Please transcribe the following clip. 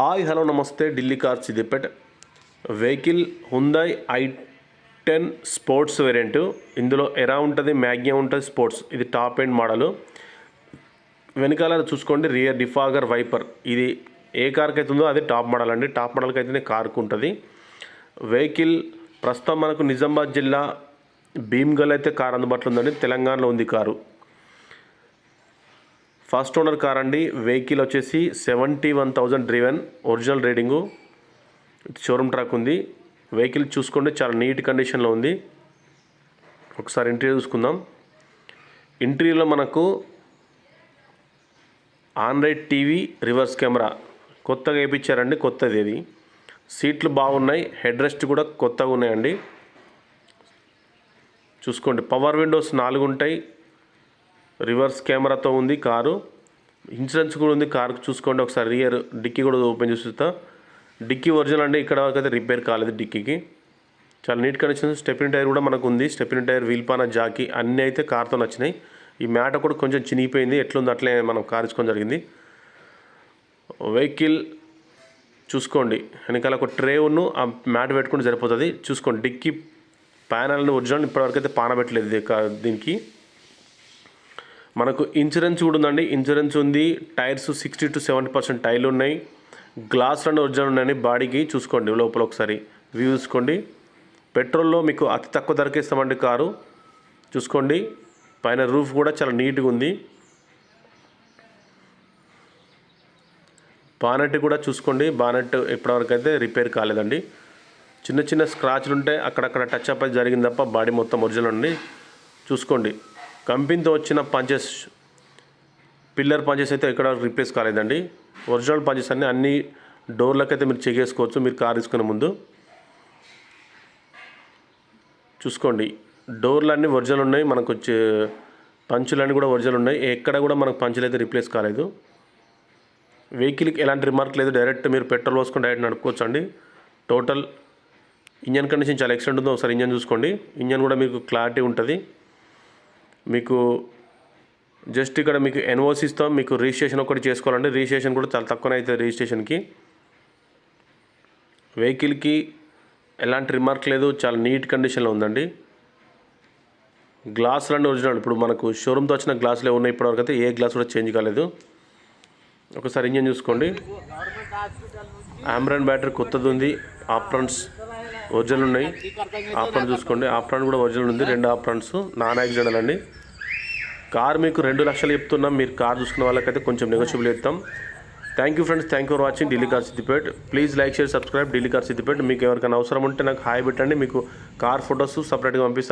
Hi hello నమస్తే Delhi car Siddipet vehicle Hyundai i ten sports variant. ఇందులో ఎరా ఉంటుంది మ్యాగ్నియా ఉంటుంది స్పోర్ట్స్. ఇది టాప్ ఎండ్ మోడలు. వెనకాల చూసుకోండి రియర్ డిఫాగర్ వైపర్. ఇది ఏ కార్కి అయితే ఉందో అది టాప్ మోడల్ అండి. టాప్ మోడల్కి అయితేనే కార్కు ఉంటుంది. వెహికల్ ప్రస్తుతం మనకు నిజామాబాద్ జిల్లా భీమ్గల్ అయితే కార్ అందుబాటులో ఉందండి. తెలంగాణలో ఉంది కారు. ఫస్ట్ ఓనర్ కార్ అండి. వెహికల్ వచ్చేసి seventy one thousand driven. Original rating. Showroom track ఉంది. వెహికల్ చూసుకోండి. చాలా నీట్ కండిషన్లో ఉంది. ఒకసారి ఇంటీరియర్ చూసుకుందాం. ఇంటీరియర్లో మనకు ఆండ్రాయిడ్ టీవీ రివర్స్ కెమెరా. కొత్తగా వేయించారండి. కొత్తది ఇది. సీట్లు బాగున్నాయి. హెడ్ రెస్ట్ కూడా కొత్తగా ఉన్నాయండి. చూసుకోండి. పవర్ విండోస్ నాలుగు ఉంటాయి రివర్స్ కెమెరాతో ఉంది కారు. ఇన్సూరెన్స్ కూడా ఉంది కారుకు చూసుకోండి ఒకసారి రియర్ డిక్కీ కూడా ఓపెన్ చేసి చూస్తా. డిక్కీ ఒరిజినల్ అంటే ఇక్కడ వరకు అయితే రిపేర్ కాలేదు డిక్కీకి. చాలా నీట్ కండిషన్ స్టెపిన్ టైర్ కూడా మనకు ఉంది. స్టెపిన్ టైర్ వీల్పాన జాకి జాకీ అన్నీ అయితే కార్తో నచ్చినాయి. ఈ మ్యాట కూడా కొంచెం చినిగిపోయింది ఎట్లుంది అట్లే మనం కార్ ఇచ్చుకోవడం జరిగింది. వెహికల్ చూసుకోండి వెనకాల ఒక ట్రే ఉన్ను ఆ మ్యాట్ పెట్టుకుంటే సరిపోతుంది. చూసుకోండి డిక్కీ ప్యానల్ ఒరిజినల్ ఇప్పటివరకు అయితే పాన పెట్టలేదు ఇది దీనికి. మనకు ఇన్సూరెన్స్ కూడా ఉందండి ఇన్సూరెన్స్ ఉంది tyres sixty two seventy percent టైర్లు ఉన్నాయి గ్లాస్ రెండు ఒరిజినల్ ఉన్నాయని బాడీకి చూసుకోండి లోపల ఒకసారి. వ్యూ చూసుకోండి. పెట్రోల్లో మీకు అతి తక్కువ ధరకే ఇస్తామండి కారు. చూసుకోండి. పైన రూఫ్ కూడా చాలా నీట్గా ఉంది. బానెట్ కూడా చూసుకోండి. బానెట్ ఇప్పటివరకు అయితే రిపేర్ కాలేదండి. చిన్న చిన్న స్క్రాచ్లు ఉంటే అక్కడక్కడ టచ్ అప్ అయితే జరిగింది తప్ప బాడీ మొత్తం ఒరిజినల్ అండి చూసుకోండి. కంపెనీతో వచ్చిన పంచెస్ పిల్లర్ పంచెస్ అయితే ఎక్కడ రిప్లేస్ కాలేదండి. ఒరిజినల్ పంచెస్ అన్ని అన్ని డోర్లకు అయితే మీరు చెక్ చేసుకోవచ్చు మీరు కార్ తీసుకునే ముందు. చూసుకోండి డోర్లు అన్నీ ఒరిజినల్ ఉన్నాయి మనకు వచ్చే పంచులన్నీ కూడా ఒరిజినల్ ఉన్నాయి. ఎక్కడ కూడా మనకు పంచులు అయితే రిప్లేస్ కాలేదు. వెహికల్కి ఎలాంటి రిమార్క్ లేదు డైరెక్ట్ మీరు పెట్రోల్ పోసుకొని డైరెక్ట్ నడుపుకోవచ్చు అండి టోటల్ ఇంజన్ కండిషన్ చాలా ఎక్సలెంట్ ఉందో. ఒకసారి ఇంజన్ చూసుకోండి. ఇంజన్ కూడా మీకు క్లారిటీ ఉంటుంది. మీకు జస్ట్ ఇక్కడ మీకు ఎన్ఓసిస్తో మీకు రిజిస్ట్రేషన్ ఒకటి చేసుకోవాలండి రిజిస్ట్రేషన్ కూడా చాలా తక్కువనే అవుతుంది రిజిస్ట్రేషన్కి వెహికల్కి ఎలాంటి రిమార్క్ లేదు చాలా నీట్ కండిషన్లో ఉందండి. గ్లాసులన్నీ ఒరిజినల్ ఇప్పుడు మనకు షోరూమ్తో వచ్చిన గ్లాసులే ఉన్నాయి ఇప్పటివరకు అయితే ఏ గ్లాస్ కూడా చేంజ్ కాలేదు. ఒకసారి ఇంజన్ చూసుకోండి. ఆమ్రాన్ బ్యాటరీ కొత్తది ఉంది ఆప్రాన్స్ ఒరిజినల్ ఉన్నాయి. ఆప్రాన్ చూసుకోండి. ఆప్రాన్ కూడా ఒరిజినల్ ఉంది. రెండు ఆప్రాన్స్ నాన్ యాక్సిడెంటల్ అండి. కార్ మీకు రెండు లక్షలు చెప్తున్నాం. మీరు కార్ చూసుకున్న వాళ్ళకైతే కొంచెం నెగోషియబుల్ చేస్తాం. Thank you friends thank you for watching Delhi car Siddipet please like share subscribe Delhi car Siddipet మీకు ఎవరికైనా అవసరం ఉంటే నాకు హాయ్ పెట్టండి. మీకు కార్ ఫొటోస్ సపరేట్గా పంపిస్తాను